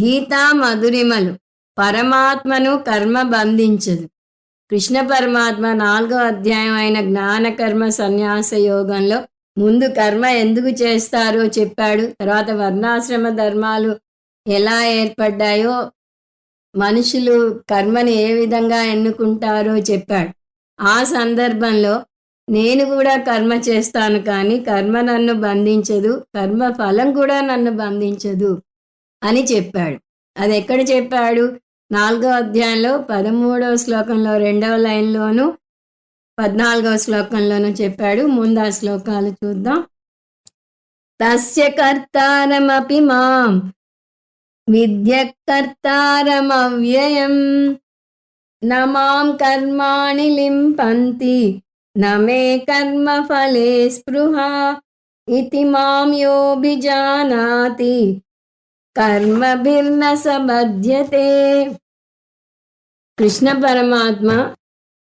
గీతా మధురిమలు. పరమాత్మను కర్మ బంధించదు. కృష్ణ పరమాత్మ నాలుగో అధ్యాయం అయిన జ్ఞాన కర్మ సన్యాస యోగంలో ముందు కర్మ ఎందుకు చేస్తారో చెప్పాడు. తర్వాత వర్ణాశ్రమ ధర్మాలు ఎలా ఏర్పడ్డాయో మనుషులు కర్మని ఏ విధంగా ఎన్నుకుంటారో చెప్పాడు. ఆ సందర్భంలో నేను కూడా కర్మ చేస్తాను కానీ కర్మ నన్ను బంధించదు. కర్మ ఫలం కూడా నన్ను బంధించదు. అని చెప్పాడు. అది ఎక్కడ చెప్పాడు? నాలుగో అధ్యాయంలో పదమూడవ శ్లోకంలో రెండవ లైన్లోను పద్నాలుగవ శ్లోకంలోనూ చెప్పాడు. ముందు ఆ శ్లోకాలు చూద్దాం. తస్య కర్తారమపి మాం విద్యకర్తారమవ్యయం. న మాం కర్మాణి లింపంతి నమే కర్మ ఫలే స్పృహ ఇతి మాం యోభిజానాతి. కర్మభిర్న సబధ్యతే కృష్ణ పరమాత్మ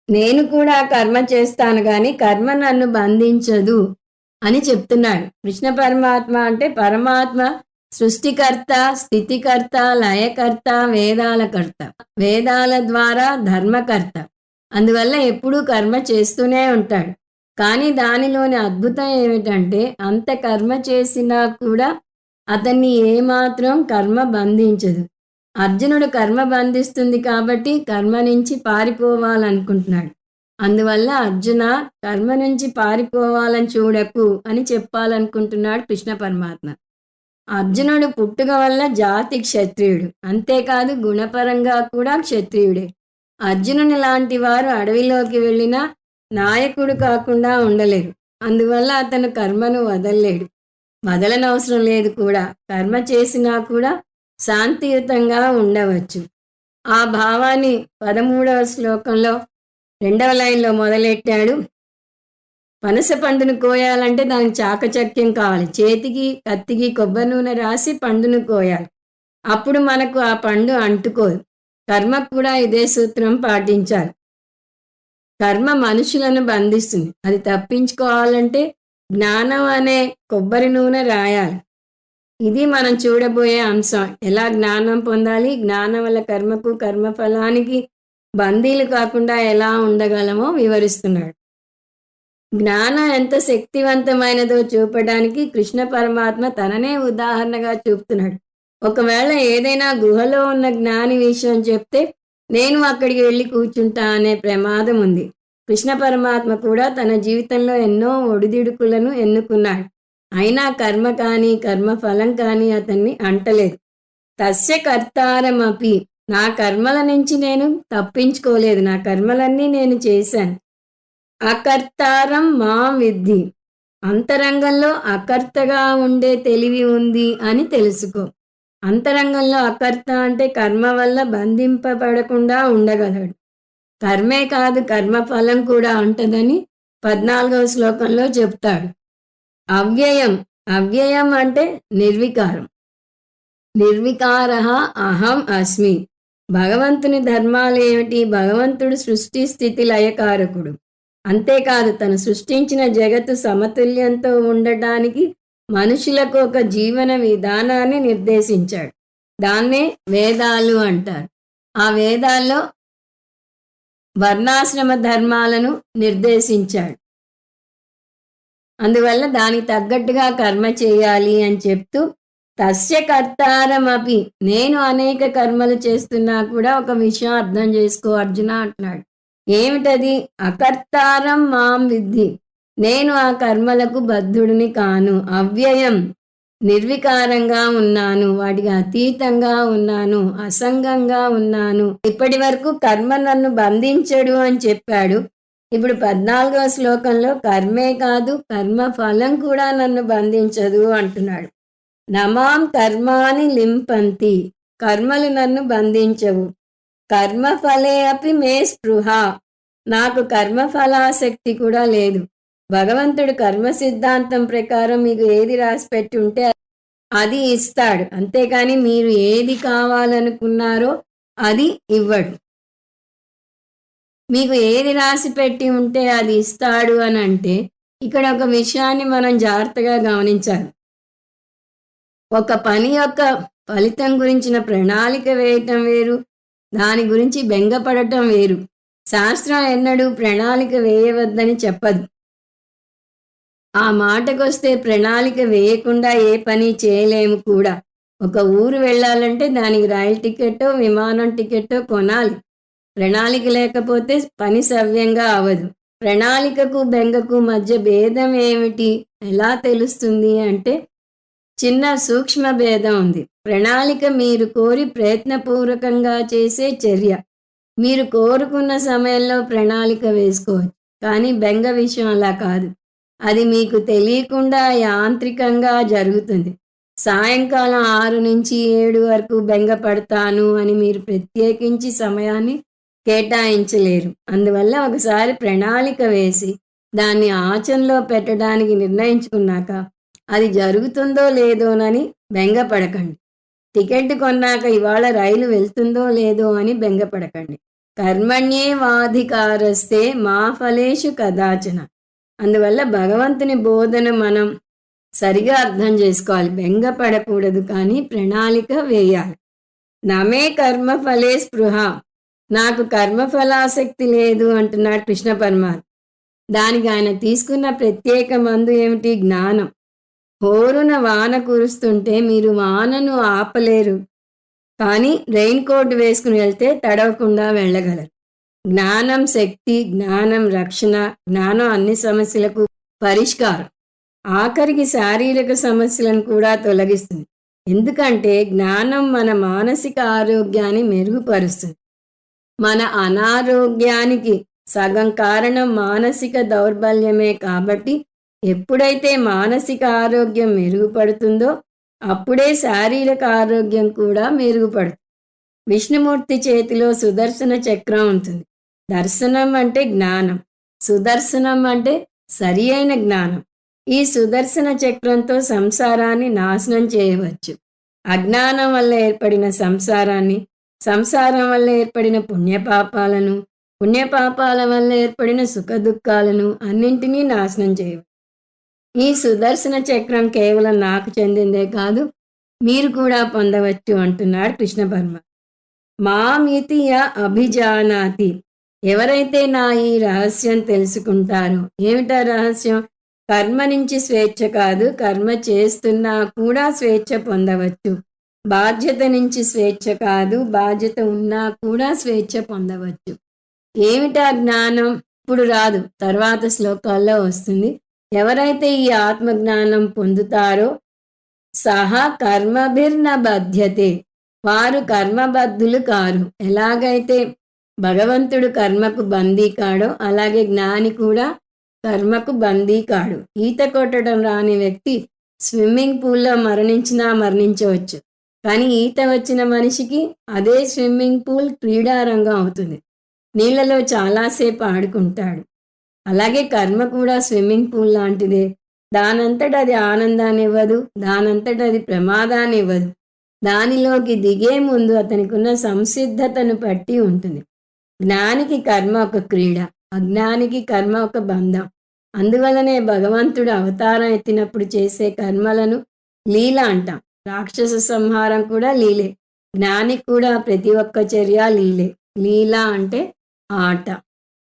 నేను కూడా కర్మ చేస్తాను కానీ కర్మ నన్ను బంధించదు అని చెప్తున్నాడు. కృష్ణ పరమాత్మ అంటే పరమాత్మ సృష్టికర్త స్థితికర్త లయకర్త వేదాల కర్త వేదాల ద్వారా ధర్మకర్త. అందువల్ల ఎప్పుడూ కర్మ చేస్తూనే ఉంటాడు. కానీ దానిలోని అద్భుతం ఏమిటంటే అంత కర్మ చేసినా కూడా అతన్ని ఏమాత్రం కర్మ బంధించదు. అర్జునుడు కర్మ బంధిస్తుంది కాబట్టి కర్మ నుంచి పారిపోవాలనుకుంటున్నాడు. అందువల్ల అర్జున కర్మ నుంచి పారిపోవాలని చూడకు అని చెప్పాలనుకుంటున్నాడు కృష్ణ పరమాత్మ. అర్జునుడు పుట్టుక వల్ల జాతి క్షత్రియుడు అంతేకాదు గుణపరంగా కూడా క్షత్రియుడే. అర్జునుని లాంటి వారు అడవిలోకి వెళ్ళినా నాయకుడు కాకుండా ఉండలేరు. అందువల్ల అతను కర్మను వదలలేడు. వదలనవసరం లేదు కూడా. కర్మ చేసినా కూడా శాంతియుతంగా ఉండవచ్చు. ఆ భావాన్ని పదమూడవ శ్లోకంలో రెండవ లైన్లో మొదలెట్టాడు. పనస పండును కోయాలంటే దానికి చాకచక్యం కావాలి. చేతికి కత్తికి కొబ్బరి నూనె రాసి పండును కోయాలి. అప్పుడు మనకు ఆ పండు అంటుకోదు. కర్మ కూడా ఇదే సూత్రం పాటించాలి. కర్మ మనుషులను బంధిస్తుంది. అది తప్పించుకోవాలంటే జ్ఞానం అనే కొబ్బరి నూనె రాయాలి. ఇది మనం చూడబోయే అంశం. ఎలా జ్ఞానం పొందాలి? జ్ఞానం వల్ల కర్మకు కర్మఫలానికి బందీలు కాకుండా ఎలా ఉండగలమో వివరిస్తున్నాడు. జ్ఞానం ఎంత శక్తివంతమైనదో చూపడానికి కృష్ణ పరమాత్మ తననే ఉదాహరణగా చూపుతున్నాడు. ఒకవేళ ఏదైనా గుహలో ఉన్న జ్ఞాని విషయం చెప్తే నేను అక్కడికి వెళ్ళి కూర్చుంటా అనే ప్రమాదం ఉంది. కృష్ణ పరమాత్మ కూడా తన జీవితంలో ఎన్నో ఒడిదిడుకులను ఎన్నుకున్నాడు. అయినా కర్మ కానీ కర్మ ఫలం కానీ అతన్ని అంటలేదు. తస్య కర్తారమపి. నా కర్మల నుంచి నేను తప్పించుకోలేదు. నా కర్మలన్నీ నేను చేశాను. అకర్తారం మా విద్ధి. అంతరంగంలో అకర్తగా ఉండే తెలివి ఉంది అని తెలుసుకో. అంతరంగంలో అకర్త అంటే కర్మ వల్ల బంధింపబడకుండా ఉండగలడు. కర్మే కాదు కర్మ ఫలం కూడా ఉంటుందని పద్నాలుగవ శ్లోకంలో చెప్తాడు. అవ్యయం అవ్యయం అంటే నిర్వికారం. నిర్వికార అహం అస్మి. భగవంతుని ధర్మాలు ఏమిటి? భగవంతుడు సృష్టి స్థితి లయకారకుడు. అంతేకాదు తను సృష్టించిన జగత్తు సమతుల్యంతో ఉండటానికి మనుషులకు ఒక జీవన విధానాన్ని నిర్దేశించాడు. దాన్నే వేదాలు అంటారు. ఆ వేదాల్లో వర్ణాశ్రమ ధర్మాలను నిర్దేశించాడు. అందువల్ల దానికి తగ్గట్టుగా కర్మ చేయాలి అని చెప్తూ తస్య కర్తారమపి నేను అనేక కర్మలు చేస్తున్నా కూడా ఒక విషయం అర్థం చేసుకో అర్జున అంటున్నాడు. ఏమిటది? అకర్తారం మాం విద్ధి. నేను ఆ కర్మలకు బద్ధుడిని కాను. అవ్యయం. నిర్వికారంగా ఉన్నాను వాటికి అతీతంగా ఉన్నాను అసంగంగా ఉన్నాను. ఇప్పటి వరకు కర్మ నన్ను బంధించడు అని చెప్పాడు. ఇప్పుడు పద్నాలుగో శ్లోకంలో కర్మే కాదు కర్మ ఫలం కూడా నన్ను బంధించదు అంటున్నాడు. నమాం కర్మాని లింపంతి కర్మలు నన్ను బంధించవు. కర్మ ఫలే అపి మే స్పృహ. నాకు కర్మఫలాసక్తి కూడా లేదు. భగవంతుడు కర్మ సిద్ధాంతం ప్రకారం మీకు ఏది రాసి పెట్టి ఉంటే అది ఇస్తాడు. అంతేకాని మీరు ఏది కావాలనుకున్నారో అది ఇవ్వడు. మీకు ఏది రాసి పెట్టి ఉంటే అది ఇస్తాడు అని అంటే ఇక్కడ ఒక విషయాన్ని మనం జాగ్రత్తగా గమనించాలి. ఒక పని యొక్క ఫలితం గురించిన ప్రణాళిక వేయటం వేరు దాని గురించి బెంగపడటం వేరు. శాస్త్రం ఎన్నడూ ప్రణాళిక వేయవద్దని చెప్పదు. ఆ మాటకొస్తే ప్రణాళిక వేయకుండా ఏ పని చేయలేము కూడా. ఒక ఊరు వెళ్ళాలంటే దానికి రైలు టికెట్టో విమానం టికెట్టో కొనాలి. ప్రణాళిక లేకపోతే పని సవ్యంగా అవదు ప్రణాళికకు బెంగకు మధ్య భేదం ఏమిటి? ఎలా తెలుస్తుంది అంటే చిన్న సూక్ష్మ భేదం ఉంది. ప్రణాళిక మీరు కోరి ప్రయత్నపూర్వకంగా చేసే చర్య. మీరు కోరుకున్న సమయంలో ప్రణాళిక వేసుకోవచ్చు. కానీ బెంగ విషయం అలా కాదు. అది మీకు తెలియకుండా యాంత్రికంగా జరుగుతుంది. సాయంకాలం ఆరు నుంచి ఏడు వరకు బెంగపడతాను అని మీరు ప్రత్యేకించి సమయాన్ని కేటాయించలేరు. అందువల్ల ఒకసారి ప్రణాళిక వేసి దాన్ని ఆచరణలో పెట్టడానికి నిర్ణయించుకున్నాక అది జరుగుతుందో లేదోనని బెంగపడకండి. టికెట్ కొన్నాక ఇవాళ రైలు వెళ్తుందో లేదో అని బెంగపడకండి. కర్మణ్యే వాధికారస్తే మా ఫలేషు కదాచన. అందువల్ల భగవంతుని బోధన మనం సరిగా అర్థం చేసుకోవాలి. బెంగపడకూడదు కానీ ప్రణాళిక వేయాలి. నమే కర్మ ఫలే స్పృహ. నాకు కర్మఫలాసక్తి లేదు అంటున్నాడు కృష్ణ పరమాత్మ. దానికి ఆయన తీసుకున్న ప్రత్యేక మందు ఏమిటి? జ్ఞానం. హోరున వాన కురుస్తుంటే మీరు వానను ఆపలేరు. కానీ రెయిన్ కోట్ వేసుకుని వెళ్తే తడవకుండా వెళ్ళగలరు. జ్ఞానం శక్తి జ్ఞానం రక్షణ జ్ఞానం అన్ని సమస్యలకు పరిష్కారం. ఆఖరికి శారీరక సమస్యలను కూడా తొలగిస్తుంది. ఎందుకంటే జ్ఞానం మన మానసిక ఆరోగ్యాన్ని మెరుగుపరుస్తుంది. మన అనారోగ్యానికి సగం కారణం మానసిక దౌర్బల్యమే కాబట్టి ఎప్పుడైతే మానసిక ఆరోగ్యం మెరుగుపడుతుందో అప్పుడే శారీరక ఆరోగ్యం కూడా మెరుగుపడుతుంది. విష్ణుమూర్తి చేతిలో సుదర్శన చక్రం ఉంటుంది. దర్శనం అంటే జ్ఞానం. సుదర్శనం అంటే సరి అయిన జ్ఞానం. ఈ సుదర్శన చక్రంతో సంసారాన్ని నాశనం చేయవచ్చు. అజ్ఞానం వల్ల ఏర్పడిన సంసారాన్ని సంసారం వల్ల ఏర్పడిన పుణ్యపాపాలను పుణ్యపాపాల వల్ల ఏర్పడిన సుఖ దుఃఖాలను అన్నింటినీ నాశనం చేయవచ్చు ఈ సుదర్శన చక్రం కేవలం నాకు చెందిందే కాదు మీరు కూడా పొందవచ్చు అంటున్నాడు కృష్ణ పరమ మామితియ అభిజానాతి. ఎవరైతే నా ఈ రహస్యం తెలుసుకుంటారో ఏమిటా రహస్యం? కర్మ నుంచి స్వేచ్ఛ కాదు కర్మ చేస్తున్నా కూడా స్వేచ్ఛ పొందవచ్చు. బాధ్యత నుంచి స్వేచ్ఛ కాదు బాధ్యత ఉన్నా కూడా స్వేచ్ఛ పొందవచ్చు. ఏమిటా జ్ఞానం? ఇప్పుడు రాదు తర్వాత శ్లోకాల్లో వస్తుంది. ఎవరైతే ఈ ఆత్మజ్ఞానం పొందుతారో సహా కర్మభిర్న బధ్యతే. వారు కర్మబద్ధులు కారు. ఎలాగైతే భగవంతుడు కర్మకు బందీ కాడో అలాగే జ్ఞాని కూడా కర్మకు బందీ కాడు. ఈత కొట్టడం రాని వ్యక్తి స్విమ్మింగ్ పూల్లో మరణించినా మరణించవచ్చు. కానీ ఈత వచ్చిన మనిషికి అదే స్విమ్మింగ్ పూల్ క్రీడారంగం అవుతుంది. నీళ్ళలో చాలాసేపు ఆడుకుంటాడు. అలాగే కర్మ కూడా స్విమ్మింగ్ పూల్ లాంటిదే. దానంతట అది ఆనందాన్ని ఇవ్వదు దానంతట అది ప్రమాదాన్ని ఇవ్వదు దానిలోకి దిగే ముందు అతనికి ఉన్న సంసిద్ధతను బట్టి ఉంటుంది. జ్ఞానికి కర్మ ఒక క్రీడ అజ్ఞానికి కర్మ ఒక బంధం. అందువలనే భగవంతుడు అవతారం ఎత్తినప్పుడు చేసే కర్మలను లీల అంటాం. రాక్షస సంహారం కూడా లీలే. జ్ఞానికి కూడా ప్రతి ఒక్క చర్య లీలే. లీల అంటే ఆట.